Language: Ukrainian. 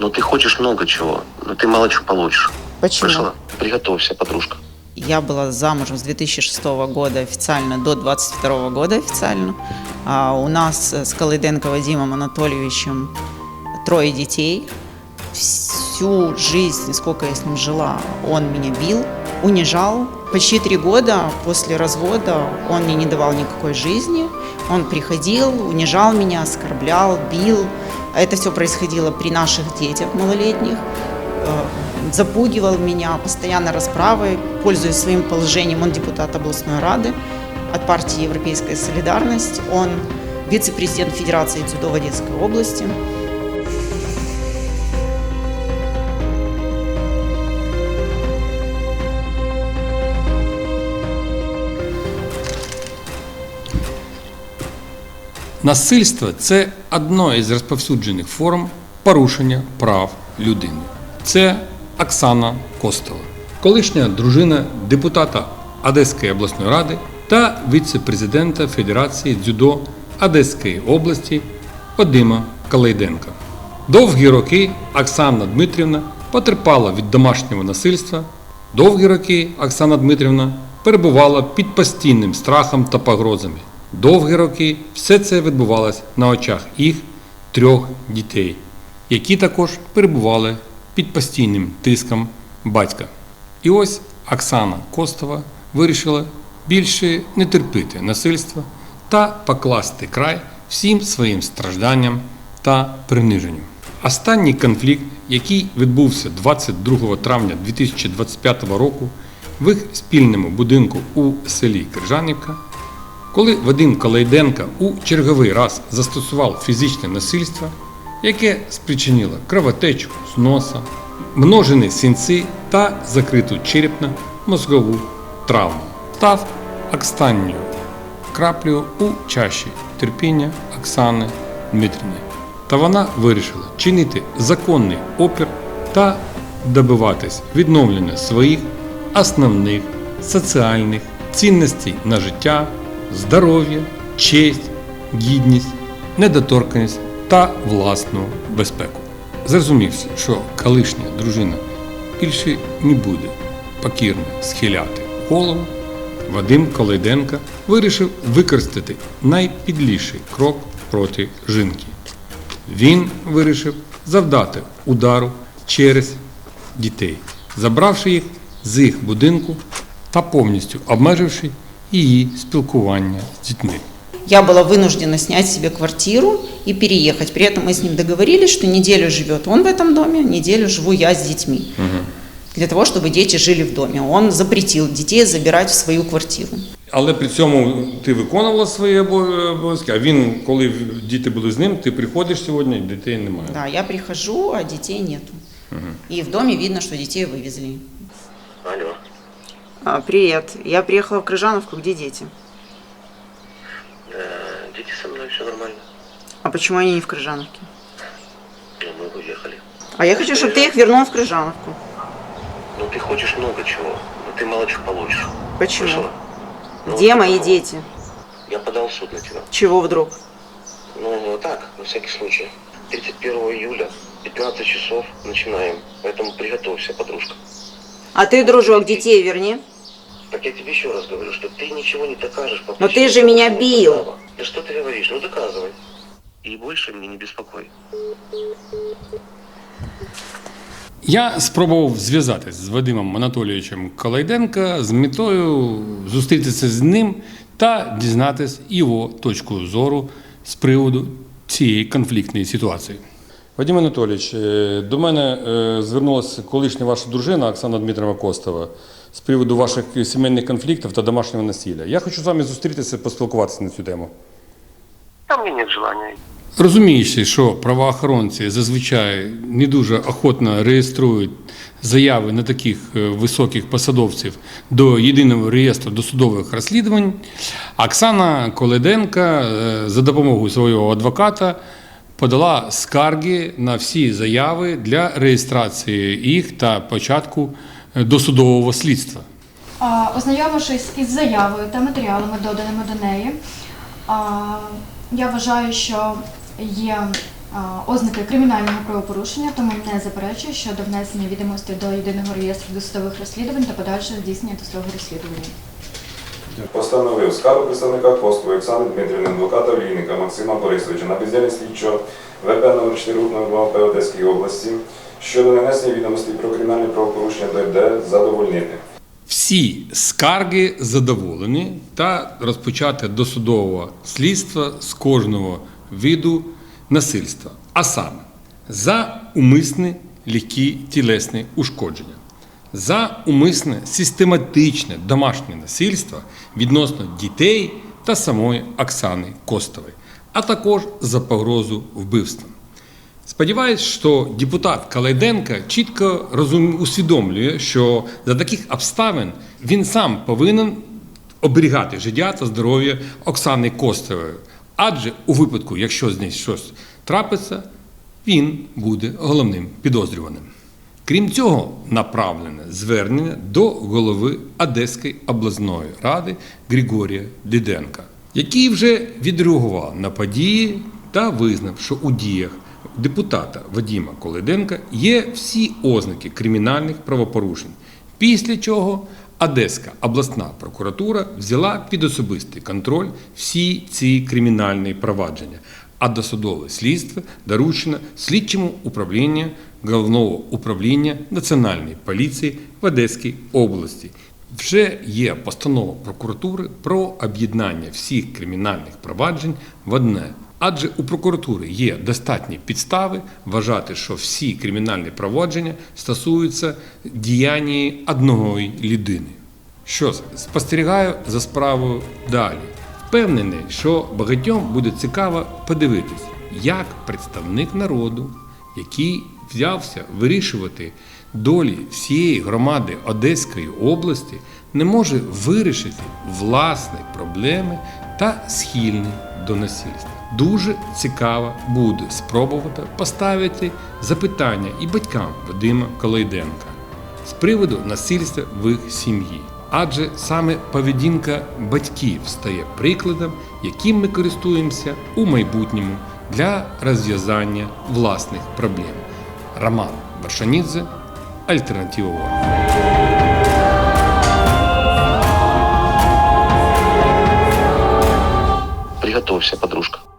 Но ты хочешь много чего, но ты мало чего получишь. Почему? Слышала? Приготовься, подружка. Я была замужем с 2006 года официально до 22 года официально. А у нас с Колыденко Вадимом Анатольевичем трое детей. Всю жизнь, сколько я с ним жила, он меня бил, унижал. Почти три года после развода он мне не давал никакой жизни. Он приходил, унижал меня, оскорблял, бил. Это все происходило при наших детях малолетних э, запугивал меня постоянно расправой, пользуясь своим положением. Он депутат областной рады от партии Европейская солидарность. Он вице-президент Федерации дзюдо в Одесской области. Насильство це одно із розповсюджених форм порушення прав людини. Це Оксана Костова, колишня дружина депутата Одеської обласної ради та віце-президента Федерації дзюдо Одеської області Вадима Калайденка. Довгі роки Оксана Дмитрівна потерпала від домашнього насильства. Довгі роки Оксана Дмитрівна перебувала під постійним страхом та погрозами. Довгі роки все це відбувалось на очах їх трьох дітей, які також перебували під постійним тиском батька. І ось Оксана Костова вирішила більше не терпіти насильства та покласти край всім своїм стражданням та приниженню. Останній конфлікт, який відбувся 22 травня 2025 року в їх спільному будинку у селі Крижанівка, коли Вадим Калайденко у черговий раз застосував фізичне насильство, яке спричинило кровотечу з носа, множені синці та закриту черепно-мозгову травму, став останньою краплею у чаші терпіння Оксани Дмитрівни. Та вона вирішила чинити законний опір та добиватись відновлення своїх основних соціальних цінностей на життя, здоров'я, честь, гідність, недоторканість та власну безпеку. Зрозумівши, що колишня дружина більше не буде покірно схиляти голову, Вадим Колайденко вирішив використати найпідліший крок проти жінки. Він вирішив завдати удару через дітей, забравши їх з їх будинку та повністю обмеживши її спілкування з дітьми. Я была вынуждена снять себе квартиру и переехать. При этом мы с ним договорились, что неделю живет он в этом доме, неделю живу я с детьми. Для того, чтобы дети жили в доме. Он запретил детей забирать в свою квартиру. Але при цьому ти виконувала свої обо- обов'язки, а він, коли діти були з ним, ти приходиш сьогодні, і дітей немає. Да, я прихожу, а детей нету. И в доме видно, что детей вывезли. Алло. привет. Я приехала в Крыжановку, где дети? Э, дети со мной, все нормально. А почему они не в Крыжановке? Ну, мы уехали. А я хочу, чтобы ты их вернул в Крыжановку. Но ты хочешь много чего, но ты мало чего получишь. Почему? Слышала? Ну, Где вот мои дети? Я подал в суд на тебя. Чего вдруг? Ну, вот так, на всякий случай. 31 июля, 15 часов начинаем. Поэтому приготовься, подружка. А ты, дружок, детей верни. Так я тебе еще раз говорю, что ты ничего не докажешь. по Но причине ты же того, меня что не бил. права. Да что ты говоришь? Ну доказывай. И больше меня не беспокой. Я спробував зв'язатись з Вадимом Анатолійовичем Калайденко з метою зустрітися з ним та дізнатись його точку зору з приводу цієї конфліктної ситуації. Вадим Анатолійович, е, до мене е, звернулася колишня ваша дружина Оксана Дмитрівна Костова з приводу ваших сімейних конфліктів та домашнього насилля. Я хочу з вами зустрітися, поспілкуватися на цю тему. А мне нет желания. Розуміючи, що правоохоронці зазвичай не дуже охотно реєструють заяви на таких е, високих посадовців до єдиного реєстру досудових розслідувань, Оксана Коледенка е, за допомогою свого адвоката подала скарги на всі заяви для реєстрації їх та початку досудового слідства. Ознайомившись із заявою та матеріалами, доданими до неї, я вважаю, що є ознаки кримінального правопорушення, тому не заперечую щодо внесення відомостей до єдиного реєстру досудових розслідувань та подальшого здійснення досудового розслідування. Постановив скаргу представника Костової Оксани Дмитрівни, адвоката Олійника Максима Борисовича на бездіяльність слідчого ВП номер 4 номер 2 Одеській області щодо нанесення відомостей про кримінальне правопорушення ДРД задовольнити. Всі скарги задоволені та розпочати досудове слідство з кожного виду насильства, а саме за умисне легкі тілесні ушкодження, за умисне систематичне домашнє насильство відносно дітей та самої Оксани Костової, а також за погрозу вбивством. Сподіваюсь, що депутат Калайденко чітко розум... усвідомлює, що за таких обставин він сам повинен оберігати життя та здоров'я Оксани Костової. Адже у випадку, якщо з нею щось трапиться, він буде головним підозрюваним. Крім цього, направлене звернення до голови Одеської обласної ради Григорія Діденка, який вже відреагував на події та визнав, що у діях депутата Вадима Коледенка є всі ознаки кримінальних правопорушень. Після чого Одеська обласна прокуратура взяла під особистий контроль всі ці кримінальні провадження, а досудове слідство доручено слідчому управлінню Головного управління Національної поліції в Одеській області. Вже є постанова прокуратури про об'єднання всіх кримінальних проваджень в одне. Адже у прокуратури є достатні підстави вважати, що всі кримінальні провадження стосуються діяння одної людини. Що спостерігаю за справою далі. Впевнений, що багатьом буде цікаво подивитись, як представник народу, який взявся вирішувати долі всієї громади Одеської області, не може вирішити власні проблеми та схильний до насильства. Дуже цікаво буде спробувати поставити запитання і батькам Вадима Колайденка з приводу насильства в їх сім'ї. Адже саме поведінка батьків стає прикладом, яким ми користуємося у майбутньому для розв'язання власних проблем. Роман Варшанідзе, Альтернатива Ворог. Приготовься, подружка.